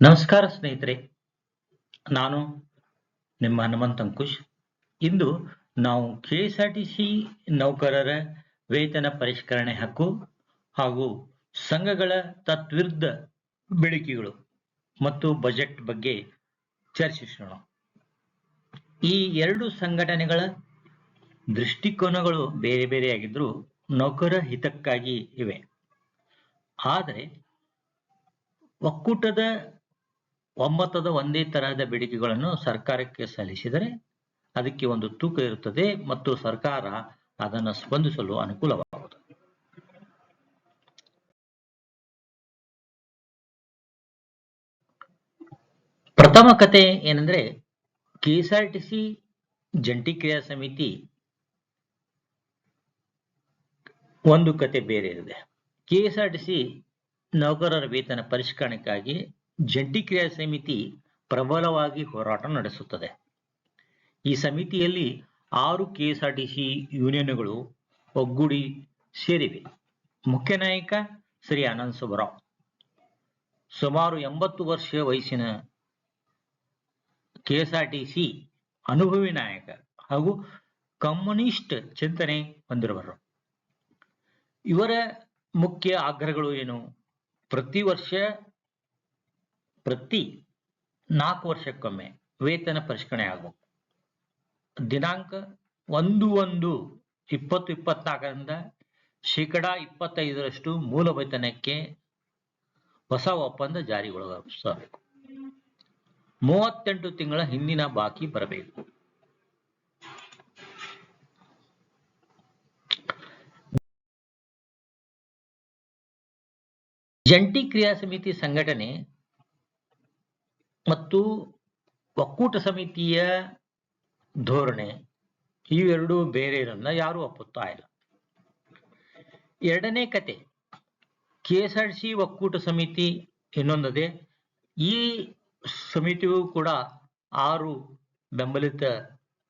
ನಮಸ್ಕಾರ ಸ್ನೇಹಿತರೆ, ನಾನು ನಿಮ್ಮ ಹನುಮಂತ ಅಂಕುಶ್. ಇಂದು ನಾವು K S R T C ನೌಕರರ ವೇತನ ಪರಿಷ್ಕರಣೆ ಹಕ್ಕು ಹಾಗೂ ಸಂಘಗಳ ತತ್ವಿರುದ್ಧ ಬೇಡಿಕೆಗಳು ಮತ್ತು ಬಜೆಟ್ ಬಗ್ಗೆ ಚರ್ಚಿಸೋಣ. ಈ ಎರಡು ಸಂಘಟನೆಗಳ ದೃಷ್ಟಿಕೋನಗಳು ಬೇರೆ ಬೇರೆಯಾಗಿದ್ರೂ ನೌಕರ ಹಿತಕ್ಕಾಗಿ ಇವೆ. ಆದರೆ ಒಕ್ಕೂಟದ ಒಮ್ಮತದ ಒಂದೇ ತರಹದ ಬೇಡಿಕೆಗಳನ್ನು ಸರ್ಕಾರಕ್ಕೆ ಸಲ್ಲಿಸಿದರೆ ಅದಕ್ಕೆ ಒಂದು ತೂಕ ಇರುತ್ತದೆ ಮತ್ತು ಸರ್ಕಾರ ಅದನ್ನು ಸ್ಪಂದಿಸಲು ಅನುಕೂಲವಾಗುತ್ತದೆ ಪ್ರಥಮ ಕತೆ ಏನಂದ್ರೆ ಕೆಎಸ್ಆರ್ಟಿಸಿ ಜಂಟಿ ಕ್ರಿಯಾ ಸಮಿತಿ ಒಂದು ಕತೆ ಬೇರೆ ಇದೆ. ಕೆಎಸ್ಆರ್ಟಿಸಿ ನೌಕರರ ವೇತನ ಪರಿಷ್ಕರಣೆಗಾಗಿ ಜಂಟಿ ಕ್ರಿಯಾ ಸಮಿತಿ ಪ್ರಬಲವಾಗಿ ಹೋರಾಟ ನಡೆಸುತ್ತದೆ. ಈ ಸಮಿತಿಯಲ್ಲಿ ಆರು ಕೆಎಸ್ಆರ್ಟಿಸಿ ಯೂನಿಯನ್ಗಳು ಒಗ್ಗೂಡಿ ಸೇರಿವೆ. ಮುಖ್ಯ ನಾಯಕ ಶ್ರೀ ಆನಂದ್ ಸುಬ್ಬರಾವ್ ಸುಮಾರು ಎಂಬತ್ತು ವರ್ಷ ವಯಸ್ಸಿನ ಕೆಎಸ್ಆರ್ಟಿಸಿ ಅನುಭವಿ ನಾಯಕ ಹಾಗೂ ಕಮ್ಯುನಿಸ್ಟ್ ಚಿಂತನೆ ಹೊಂದಿರುವರು ಇವರ ಮುಖ್ಯ ಆಗ್ರಹಗಳು ಏನು? ಪ್ರತಿ ವರ್ಷ, ಪ್ರತಿ ನಾಲ್ಕು ವರ್ಷಕ್ಕೊಮ್ಮೆ ವೇತನ ಪರಿಷ್ಕರಣೆ ಆಗಬೇಕು. ದಿನಾಂಕ ಒಂದು ಒಂದು ಇಪ್ಪತ್ತು ಇಪ್ಪತ್ನಾಲ್ಕರಿಂದ ಶೇಕಡಾ ಇಪ್ಪತ್ತೈದರಷ್ಟು ಮೂಲ ವೇತನಕ್ಕೆ ಹೊಸ ಒಪ್ಪಂದ ಜಾರಿಗೊಳಿಸಬೇಕು ಮೂವತ್ತೆಂಟು ತಿಂಗಳ ಹಿಂದಿನ ಬಾಕಿ ಬರಬೇಕು. ಜಂಟಿ ಕ್ರಿಯಾ ಸಮಿತಿ ಸಂಘಟನೆ ಮತ್ತು ಒಕ್ಕೂಟ ಸಮಿತಿಯ ಧೋರಣೆ ಇವೆರಡೂ ಬೇರೆ ಇರೋದನ್ನ ಯಾರೂ ಒಪ್ಪುತ್ತಾ ಇಲ್ಲ. ಎರಡನೇ ಕತೆ, ಕೆಎಸ್ಆರ್ಸಿ ಒಕ್ಕೂಟ ಸಮಿತಿ ಇನ್ನೊಂದದೆ, ಈ ಸಮಿತಿಯು ಕೂಡ ಆರು ಬೆಂಬಲಿತ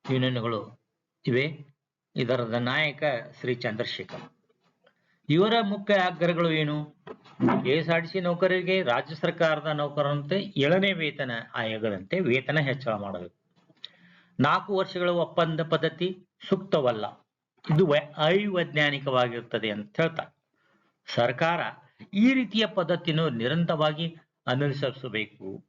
ಯೂನಿಯನ್ಗಳು ಇವೆ. ಇದರದ ನಾಯಕ ಶ್ರೀ ಚಂದ್ರಶೇಖರ್. ಇವರ ಮುಖ್ಯ ಆಗ್ರಹಗಳು ಏನು? ಕೆಎಸ್ಆರ್ಟಿಸಿ ನೌಕರರಿಗೆ ರಾಜ್ಯ ಸರ್ಕಾರದ ನೌಕರರಂತೆ ಏಳನೇ ವೇತನ ಆಯೋಗದಂತೆ ವೇತನ ಹೆಚ್ಚಳ ಮಾಡಬೇಕು. ನಾಲ್ಕು ವರ್ಷಗಳ ಒಪ್ಪಂದ ಪದ್ಧತಿ ಸೂಕ್ತವಲ್ಲ. ಇದು ಅವೈಜ್ಞಾನಿಕವಾಗಿರುತ್ತದೆ ಅಂತ ಹೇಳ್ತಾರೆ. ಸರ್ಕಾರ ಈ ರೀತಿಯ ಪದ್ಧತಿಯನ್ನು ನಿರಂತರವಾಗಿ ಅನುಸರಿಸಬೇಕು.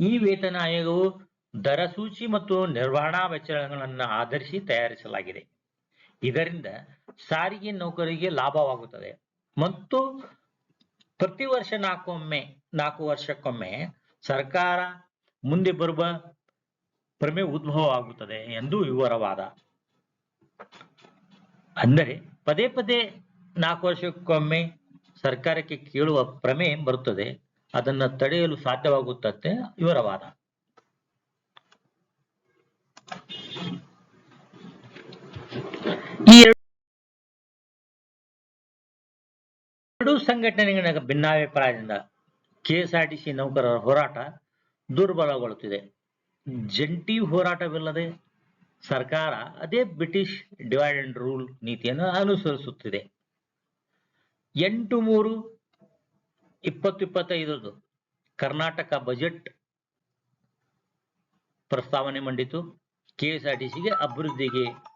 ಈ ವೇತನ ಆಯೋಗವು ದರ ಸೂಚಿ ಮತ್ತು ನಿರ್ವಹಣಾ ವೆಚ್ಚಗಳನ್ನು ಆಧರಿಸಿ ತಯಾರಿಸಲಾಗಿದೆ. ಇದರಿಂದ ಸಾರಿಗೆ ನೌಕರಿಗೆ ಲಾಭವಾಗುತ್ತದೆ. ಮತ್ತು ಪ್ರತಿ ವರ್ಷ ನಾಲ್ಕೊಮ್ಮೆ, ನಾಲ್ಕು ವರ್ಷಕ್ಕೊಮ್ಮೆ ಸರ್ಕಾರ ಮುಂದೆ ಬರುವ ಪ್ರಮೆ ಉದ್ಭವ ಆಗುತ್ತದೆ ಎಂದು ವಿವರವಾದ. ಅಂದರೆ ಪದೇ ಪದೇ ನಾಲ್ಕು ವರ್ಷಕ್ಕೊಮ್ಮೆ ಸರ್ಕಾರಕ್ಕೆ ಕೇಳುವ ಪ್ರಮೆ ಬರುತ್ತದೆ. ಅದನ್ನು ತಡೆಯಲು ಸಾಧ್ಯವಾಗುತ್ತದೆ ಇವರ ವಾದ ಈ ಎರಡೂ ಸಂಘಟನೆಗಳ ಭಿನ್ನಾಭಿಪ್ರಾಯದಿಂದ ಕೆಎಸ್ಆರ್ಟಿಸಿ ನೌಕರರ ಹೋರಾಟ ದುರ್ಬಲಗೊಳ್ಳುತ್ತಿದೆ. ಜಂಟಿ ಹೋರಾಟವಿಲ್ಲದೆ ಸರ್ಕಾರ ಅದೇ ಬ್ರಿಟಿಷ್ ಡಿವೈಡ್ ಅಂಡ್ ರೂಲ್ ನೀತಿಯನ್ನು ಅನುಸರಿಸುತ್ತಿದೆ. ಎಂಟು ಮೂರು ಇಪ್ಪತ್ತು ಇಪ್ಪತ್ತೈದರದು ಕರ್ನಾಟಕ ಬಜೆಟ್ ಪ್ರಸ್ತಾವನೆ ಮಂಡಿತು. ಕೆಎಸ್ಆರ್ಟಿಸಿಗೆ ಅಭಿವೃದ್ಧಿಗೆ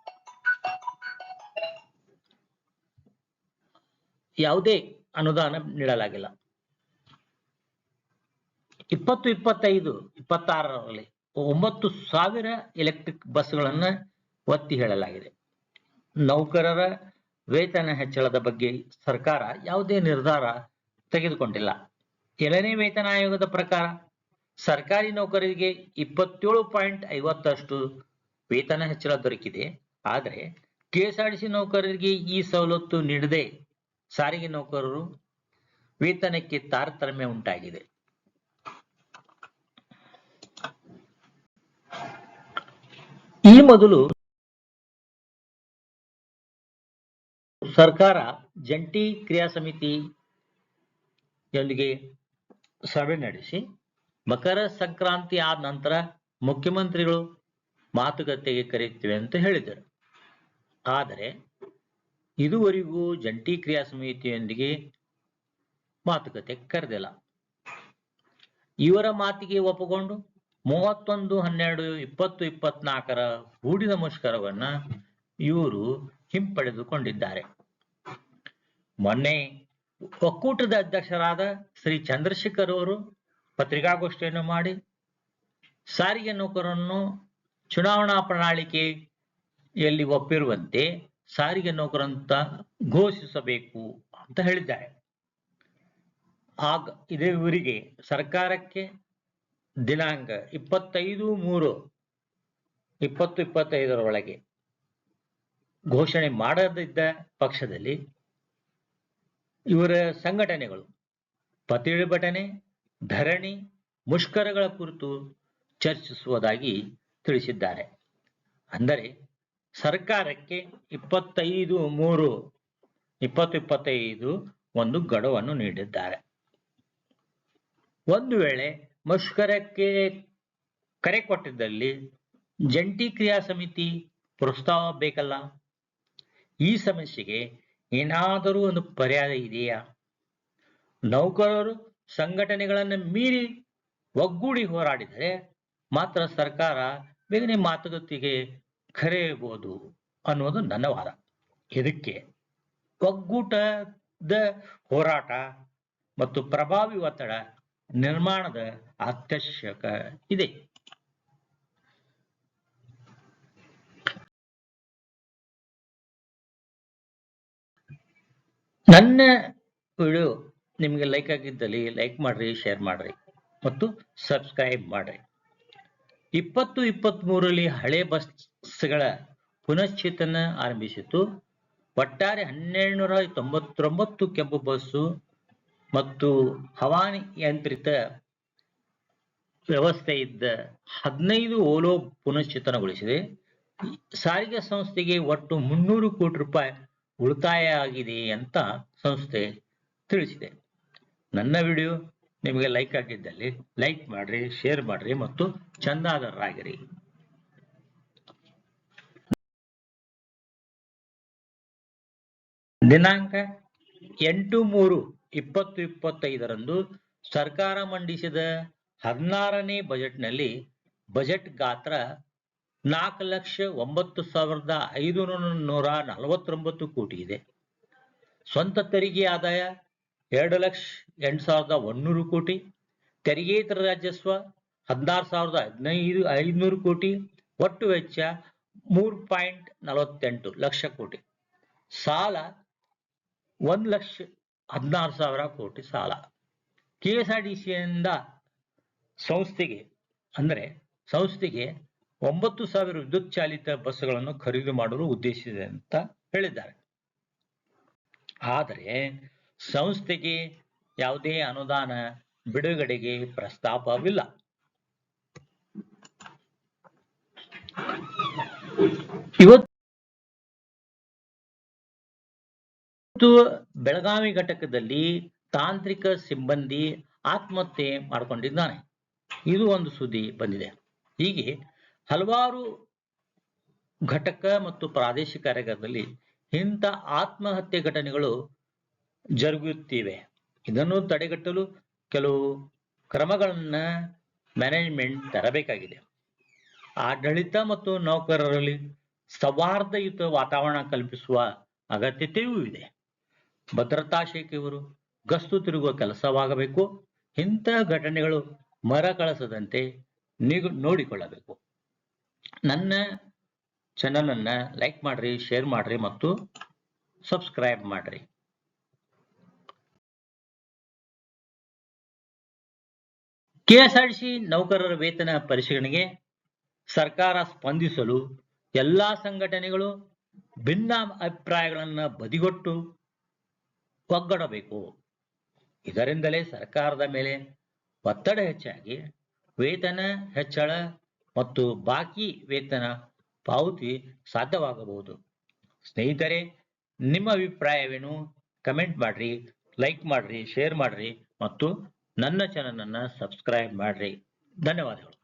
ಯಾವುದೇ ಅನುದಾನ ನೀಡಲಾಗಿಲ್ಲ. ಇಪ್ಪತ್ತು ಇಪ್ಪತ್ತೈದು, ಇಪ್ಪತ್ತಾರರಲ್ಲಿ ಒಂಬತ್ತು ಸಾವಿರ ಎಲೆಕ್ಟ್ರಿಕ್ ಬಸ್ಗಳನ್ನ ಒತ್ತಿ ಹೇಳಲಾಗಿದೆ. ನೌಕರರ ವೇತನ ಹೆಚ್ಚಳದ ಬಗ್ಗೆ ಸರ್ಕಾರ ಯಾವುದೇ ನಿರ್ಧಾರ ತೆಗೆದುಕೊಂಡಿಲ್ಲ. ಏಳನೇ ವೇತನ ಆಯೋಗದ ಪ್ರಕಾರ ಸರ್ಕಾರಿ ನೌಕರರಿಗೆ ಇಪ್ಪತ್ತೇಳು ಪಾಯಿಂಟ್ ಐವತ್ತಷ್ಟು ವೇತನ ಹೆಚ್ಚಳ ದೊರಕಿದೆ. ಆದರೆ ಕೆಎಸ್ಆರ್ಟಿಸಿ ನೌಕರರಿಗೆ ಈ ಸವಲತ್ತು ನೀಡದೆ ಸಾರಿಗೆ ನೌಕರರು ವೇತನಕ್ಕೆ ತಾರತಮ್ಯ ಉಂಟಾಗಿದೆ. ಈ ಮೊದಲು ಸರ್ಕಾರ ಜಂಟಿ ಕ್ರಿಯಾ ಸಮಿತಿಯೊಂದಿಗೆ ಸಭೆ ನಡೆಸಿ, ಮಕರ ಸಂಕ್ರಾಂತಿ ಆದ ನಂತರ ಮುಖ್ಯಮಂತ್ರಿಗಳು ಮಾತುಕತೆಗೆ ಕರೆಯುತ್ತಿವೆ ಅಂತ ಹೇಳಿದರು. ಆದರೆ ಇದುವರೆಗೂ ಜಂಟಿ ಕ್ರಿಯಾ ಸಮಿತಿಯೊಂದಿಗೆ ಮಾತುಕತೆ ಕರೆದಿಲ್ಲ. ಇವರ ಮಾತಿಗೆ ಒಪ್ಪಿಕೊಂಡು ಮೂವತ್ತೊಂದು, ಹನ್ನೆರಡು, ಇಪ್ಪತ್ತು, ಇಪ್ಪತ್ನಾಲ್ಕರ ಹೂಡಿದ ಮುಷ್ಕರವನ್ನ ಇವರು ಹಿಂಪಡೆದುಕೊಂಡಿದ್ದಾರೆ. ಮೊನ್ನೆ ಒಕ್ಕೂಟದ ಅಧ್ಯಕ್ಷರಾದ ಶ್ರೀ ಚಂದ್ರಶೇಖರ್ ಅವರು ಪತ್ರಿಕಾಗೋಷ್ಠಿಯನ್ನು ಮಾಡಿ ಸಾರಿಗೆ ನೌಕರನ್ನು ಚುನಾವಣಾ ಪ್ರಣಾಳಿಕೆಯಲ್ಲಿ ಒಪ್ಪಿರುವಂತೆ ಸಾರಿಗೆ ನೌಕರಂತ ಘೋಷಿಸಬೇಕು ಅಂತ ಹೇಳಿದ್ದಾರೆ. ಆಗ ಇದೇ ಇವರಿಗೆ ಸರ್ಕಾರಕ್ಕೆ ದಿನಾಂಕ ಇಪ್ಪತ್ತೈದು ಮೂರು ಇಪ್ಪತ್ತು ಇಪ್ಪತ್ತೈದರ ಒಳಗೆ ಘೋಷಣೆ ಮಾಡದಿದ್ದ ಪಕ್ಷದಲ್ಲಿ ಇವರ ಸಂಘಟನೆಗಳು ಪ್ರತಿಭಟನೆ ಧರಣಿ, ಮುಷ್ಕರಗಳ ಕುರಿತು ಚರ್ಚಿಸುವುದಾಗಿ ತಿಳಿಸಿದ್ದಾರೆ. ಅಂದರೆ ಸರ್ಕಾರಕ್ಕೆ ಇಪ್ಪತ್ತೈದು ಮೂರು, ಇಪ್ಪತ್ತು ಇಪ್ಪತ್ತೈದು ಒಂದು ಗಡುವನ್ನು ನೀಡಿದ್ದಾರೆ. ಒಂದು ವೇಳೆ ಮುಷ್ಕರಕ್ಕೆ ಕರೆ ಕೊಟ್ಟಿದ್ದಲ್ಲಿ ಜಂಟಿ ಕ್ರಿಯಾ ಸಮಿತಿ ಪ್ರಸ್ತಾವ ಬೇಕಲ್ಲ? ಈ ಸಮಸ್ಯೆಗೆ ಏನಾದರೂ ಒಂದು ಪರ್ಯಾಯ ಇದೆಯಾ? ನೌಕರರು ಸಂಘಟನೆಗಳನ್ನು ಮೀರಿ ಒಗ್ಗೂಡಿ ಹೋರಾಡಿದರೆ ಮಾತ್ರ ಸರ್ಕಾರ ಬೇಗನೆ ಮಾತುಕತೆಗೆ ಕರೆಯಬಹುದು ಅನ್ನೋದು ನನ್ನ ವಾದ. ಇದಕ್ಕೆ ಒಗ್ಗೂಟದ ಹೋರಾಟ ಮತ್ತು ಪ್ರಭಾವಿ ಒತ್ತಡ ನಿರ್ಮಾಣದ ಅತ್ಯವಶ್ಯಕ ಇದೆ. ನನ್ನ ವಿಡಿಯೋ ನಿಮಗೆ ಲೈಕ್ ಆಗಿದ್ದಲ್ಲಿ ಲೈಕ್ ಮಾಡ್ರಿ, ಶೇರ್ ಮಾಡ್ರಿ ಮತ್ತು ಸಬ್ಸ್ಕ್ರೈಬ್ ಮಾಡ್ರಿ. ಇಪ್ಪತ್ತು ಇಪ್ಪತ್ತ್ ಮೂರರಲ್ಲಿ ಹಳೆ ಬಸ್ಗಳ ಪುನಶ್ಚೇತನ ಆರಂಭಿಸಿತು ಒಟ್ಟಾರೆ ಹನ್ನೆರಡು ನೂರ ತೊಂಬತ್ತೊಂಬತ್ತು ಕೆಂಪು ಬಸ್ಸು ಮತ್ತು ಹವಾನಿಯಂತ್ರಿತ ವ್ಯವಸ್ಥೆ ಇದ್ದ ಹದಿನೈದು ಓಲೋ ಪುನಶ್ಚೇತನಗೊಳಿಸಿದೆ. ಸಾರಿಗೆ ಸಂಸ್ಥೆಗೆ ಒಟ್ಟು ಮುನ್ನೂರು ಕೋಟಿ ರೂಪಾಯಿ ಉಳಿತಾಯ ಆಗಿದೆ ಅಂತ ಸಂಸ್ಥೆ ತಿಳಿಸಿದೆ. ನನ್ನ ವಿಡಿಯೋ ನಿಮಗೆ ಲೈಕ್ ಆಗಿದ್ದಲ್ಲಿ ಲೈಕ್ ಮಾಡ್ರಿ ಶೇರ್ ಮಾಡ್ರಿ ಮತ್ತು ಚಂದಾದಾರರಾಗಿರಿ. ದಿನಾಂಕ ಎಂಟು ಮೂರು ಇಪ್ಪತ್ತು ಇಪ್ಪತ್ತೈದರಂದು ಸರ್ಕಾರ ಮಂಡಿಸಿದ ಹದಿನಾರನೇ ಬಜೆಟ್ನಲ್ಲಿ ಬಜೆಟ್ ಗಾತ್ರ ನಾಲ್ಕು ಲಕ್ಷ ಒಂಬತ್ತು ಸಾವಿರದ ಐದು ನೂರ ನಲವತ್ತೊಂಬತ್ತು ಕೋಟಿ ಇದೆ. ಸ್ವಂತ ತೆರಿಗೆ ಆದಾಯ ಎರಡು ಲಕ್ಷ ಎಂಟು ಸಾವಿರದ ಒನ್ನೂರು ಕೋಟಿ. ತೆರಿಗೆತರ ರಾಜಸ್ವ ಹದಿನಾರು ಸಾವಿರದ ಹದಿನೈದು ಐದುನೂರು ಕೋಟಿ. ಒಟ್ಟು ವೆಚ್ಚ ಮೂರು ಪಾಯಿಂಟ್ ನಲವತ್ತೆಂಟು ಲಕ್ಷ ಕೋಟಿ. ಸಾಲ ಒಂದು ಲಕ್ಷ ಹದಿನಾರು ಸಾವಿರ ಕೋಟಿ ಸಾಲ. ಕೆ ಎಸ್ ಆರ್ ಟಿ ಸಿಯಿಂದ ಸಂಸ್ಥೆಗೆ, ಅಂದರೆ ಸಂಸ್ಥೆಗೆ ಒಂಬತ್ತು ಸಾವಿರ ವಿದ್ಯುತ್ ಚಾಲಿತ ಬಸ್ಗಳನ್ನು ಖರೀದಿ ಮಾಡಲು ಉದ್ದೇಶಿಸಿದೆ ಅಂತ ಹೇಳಿದ್ದಾರೆ. ಆದರೆ ಸಂಸ್ಥೆಗೆ ಯಾವುದೇ ಅನುದಾನ ಬಿಡುಗಡೆಗೆ ಪ್ರಸ್ತಾಪವಿಲ್ಲ. ಇವತ್ತು ಬೆಳಗಾವಿ ಘಟಕದಲ್ಲಿ ತಾಂತ್ರಿಕ ಸಿಬ್ಬಂದಿ ಆತ್ಮಹತ್ಯೆ ಮಾಡಿಕೊಂಡಿದ್ದಾನೆ. ಇದು ಒಂದು ಸುದ್ದಿ ಬಂದಿದೆ. ಹೀಗೆ ಹಲವಾರು ಘಟಕ ಮತ್ತು ಪ್ರಾದೇಶಿಕ ಕಾರ್ಯಗಳಲ್ಲಿ ಇಂಥ ಆತ್ಮಹತ್ಯೆ ಘಟನೆಗಳು ಜರುಗುತ್ತಿವೆ. ಇದನ್ನು ತಡೆಗಟ್ಟಲು ಕೆಲವು ಕ್ರಮಗಳನ್ನ ಮ್ಯಾನೇಜ್ಮೆಂಟ್ ತರಬೇಕಾಗಿದೆ. ಆಡಳಿತ ಮತ್ತು ನೌಕರರಲ್ಲಿ ಸೌಹಾರ್ದಯುತ ವಾತಾವರಣ ಕಲ್ಪಿಸುವ ಅಗತ್ಯತೆಯೂ ಇದೆ. ಭದ್ರತಾ ಶಾಖೆಯವರು ಗಸ್ತು ತಿರುಗುವ ಕೆಲಸವಾಗಬೇಕು. ಇಂತಹ ಘಟನೆಗಳು ಮರ ಕಳಸದಂತೆ ನೋಡಿಕೊಳ್ಳಬೇಕು. ನನ್ನ ಚಾನಲ್ ಅನ್ನ ಲೈಕ್ ಮಾಡ್ರಿ ಶೇರ್ ಮಾಡ್ರಿ ಮತ್ತು ಸಬ್ಸ್ಕ್ರೈಬ್ ಮಾಡ್ರಿ. ಕೆಎಸ್ಆರ್ಟಿಸಿ ನೌಕರರ ವೇತನ ಪರಿಶೀಲನೆಗೆ ಸರ್ಕಾರ ಸ್ಪಂದಿಸಲು ಎಲ್ಲಾ ಸಂಘಟನೆಗಳು ಭಿನ್ನ ಅಭಿಪ್ರಾಯಗಳನ್ನು ಬದಿಗೊಟ್ಟು ಒಗ್ಗಡಬೇಕು. ಇದರಿಂದಲೇ ಸರ್ಕಾರದ ಮೇಲೆ ಒತ್ತಡ ಹೆಚ್ಚಾಗಿ ವೇತನ ಹೆಚ್ಚಳ ಮತ್ತು ಬಾಕಿ ವೇತನ ಪಾವತಿ ಸಾಧ್ಯವಾಗಬಹುದು. ಸ್ನೇಹಿತರೆ, ನಿಮ್ಮ ಅಭಿಪ್ರಾಯವೇನು? ಕಮೆಂಟ್ ಮಾಡ್ರಿ, ಲೈಕ್ ಮಾಡ್ರಿ, ಶೇರ್ ಮಾಡ್ರಿ ಮತ್ತು ನನ್ನ ಚಾನಲ್ ಅನ್ನ ಸಬ್ಸ್ಕ್ರೈಬ್ ಮಾಡ್ರಿ. ಧನ್ಯವಾದಗಳು.